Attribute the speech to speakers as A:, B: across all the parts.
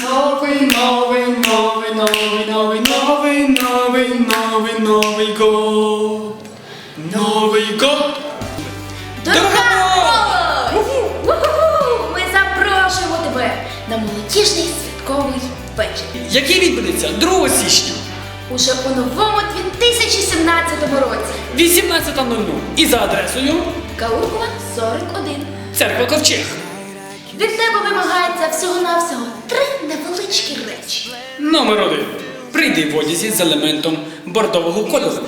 A: Новий, новий, новий, новий, новий, новий, новий, новий, новий год. Новий год.
B: Дорога! Ми запрошуємо тебе на молодіжний святковий вечір.
A: Який відбудеться 2 січня,
B: Уже у новому 2017 році.
A: 18.00 і за адресою
B: Кауркова 41.
A: Церква Ковчег.
B: Від тебе вимагається всього-навсього.
A: Номер один. Прийди в одязі з елементом бордового кольору.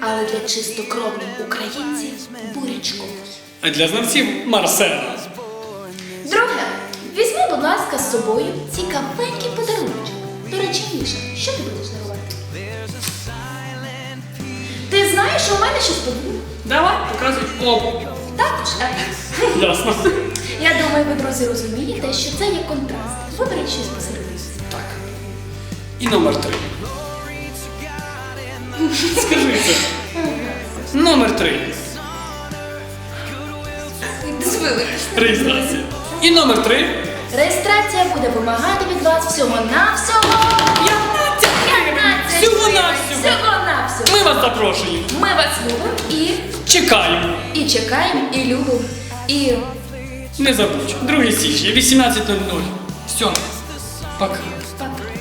B: Але для чистокровних українців бурячковий.
A: А для знавців Марсела.
B: Друге, візьми, будь ласка, з собою цікавенький подарунок. До речі, Міша, що ти будеш дарувати? Ти знаєш, що у мене щось подумав?
A: Давай, показуй. Оп.
B: Також. а?
A: Ясно.
B: Я думаю, ви, друзі, розумієте, що це є контраст. Виберіть щось посередині.
A: Так. І номер три. Скажи це. Номер три. Реєстрація. І номер три.
B: Реєстрація буде вимагати від вас всього-навсього
A: 15
B: 15
A: Всього-навсього.
B: Всього-навсього.
A: Ми вас запрошуємо.
B: Ми вас любимо і,
A: Чекаємо.
B: і чекаємо, і любимо. І
A: Не забудь. 2 січня, 18.00. Все. Пока.
B: пока.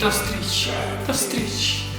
A: До встречи. До встречи.